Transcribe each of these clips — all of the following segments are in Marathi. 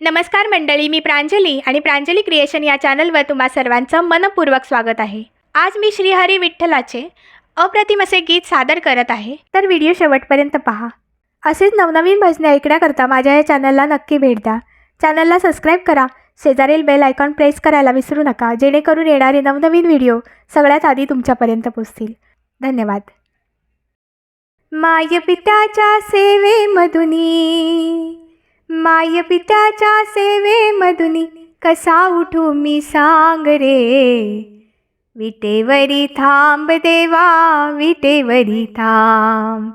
नमस्कार मंडळी मी प्रांजली आणि प्रांजली क्रिएशन या चॅनलवर तुम्हा सर्वांचं मनपूर्वक स्वागत आहे. आज मी श्रीहरी विठ्ठलाचे अप्रतिम असे गीत सादर करत आहे. तर व्हिडिओ शेवटपर्यंत पहा. असेच नवनवीन भजने ऐकण्याकरता माझ्या या चॅनलला नक्की भेट द्या. चॅनलला सबस्क्राईब करा. शेजारील बेल आयकॉन प्रेस करायला विसरू नका. जेणेकरून येणारे नवनवीन व्हिडिओ सगळ्यात आधी तुमच्यापर्यंत पोचतील धन्यवाद. माय पित्याच्या सेवेमधुनी माय पित्याच्या सेवेमधुनी कसा उठू मी सांग रे? विटेवरी थांब देवा विटेवरी थांब.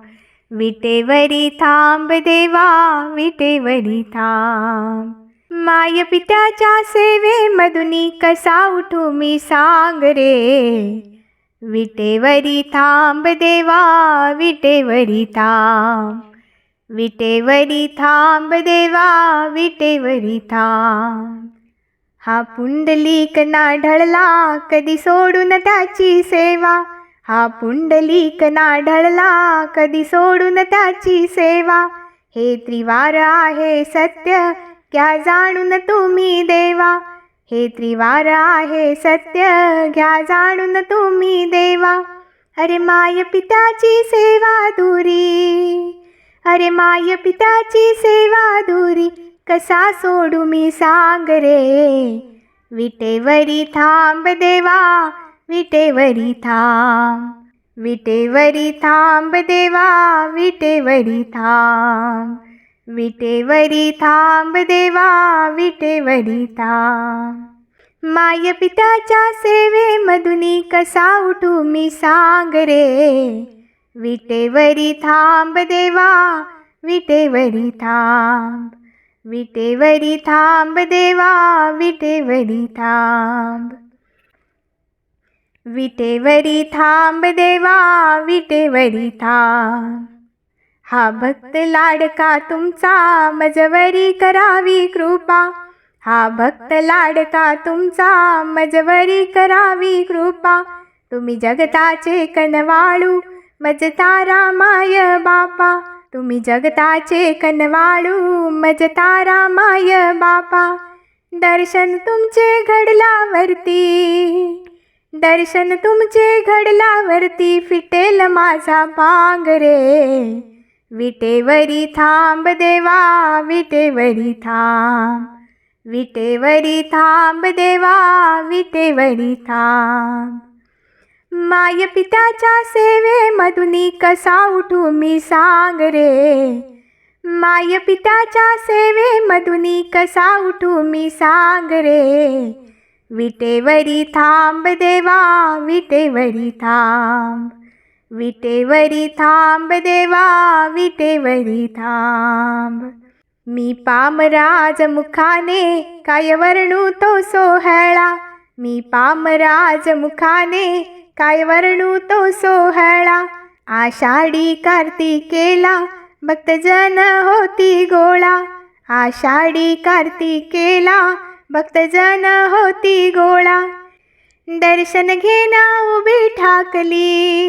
विटेवरी थांब देवा विटेवरी थांब. माय पित्याच्या सेवेमधुनी कसा उठू मी सांग रे? विटेवरी थांब देवा विटेवरी थांब. विटेवरी थांब देवा विटेवरी थांब हा पुंडलिक ना ढळला कधी सोडून त्याची सेवा हा पुंडलिक ना ढळला कधी सोडून त्याची सेवा हे त्रिवार आहे सत्य घ्या जाणून तुम्ही देवा हे त्रिवार आहे सत्य घ्या जाणून तुम्ही देवा अरे माय पित्याची सेवा दुरी अरे माय पिताची सेवा धुरी कसा सोडू मी सांग रे? विटेवरी थांब देवा विटेवरी थांब. विटेवरी थांब देवा विटेवरी थांब. विटेवरी थांब देवा विटेवरी थांब. माय पिताच्या सेवेमधुनी कसा उठू मी सांग रे? विटेवरी थांब देवा विटेवरी थांब विटेवरी थांब देवा विटेवरी थांब विटेवरी थांब देवा विटेवरी थांब हा भक्त लाडका तुमचा मजवरी करावी कृपा हा भक्त लाडका तुमचा मजवरी करावी कृपा तुम्ही जगताचे कनवाळू मजतारा माय बापा तुम्ही जगताचे कनवाळू. मजतारा माय बापा दर्शन तुमचे घडलावरती दर्शन तुमचे घडलावरती फिटेल माझा पांग रे. विटेवरी थांब देवा विटेवरी थांब. विटेवरी थांब देवा विटेवरी थांब. माय पित्याच्या सेवेमधुनी कसा उठू मी सांग रे माय पित्याच्या सेवेमधुनी कसा उठू मी सांग रे विटेवरी थांब देवा विटेवरी थांब. विटेवरी थांब देवा विटेवरी थांब. मी पामराज मुखाने काय वर्णू तो सोहळा. मी पामराज मुखाने काय वर्णू तो सोहळा? आषाढी कार्तिकेला भक्तजन होती गोळा. आषाढी कार्तिकेला भक्तजन होती गोळा. दर्शन घेना उभी ठाकली.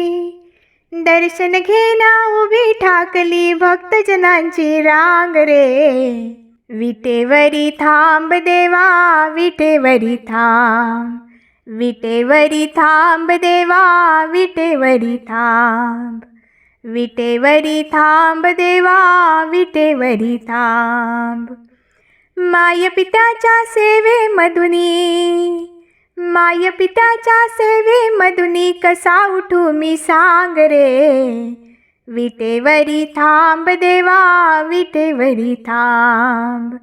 दर्शन घेना उभी ठाकली भक्तजनांची रांग रे. विटेवरी थांब देवा विटेवरी थांब. विटेवरी थांब देवा विटेवरी थांब. विटेवरी थांब देवा विटेवरी थांब. माय पित्याच्या सेवेमधुनी माय पित्याच्या सेवेमधुनी कसा उठू मी सांग रे विटेवरी थांब देवा विटेवरी थांब.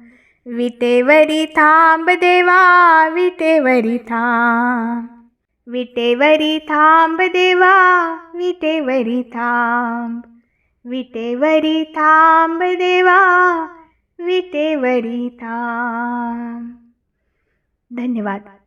विटेवरी थांब देवा विटेवरी थांब. विटेवरी थांब देवा विटेवरी थांब. विटेवरी थांब देवा विटेवरी थांब. धन्यवाद.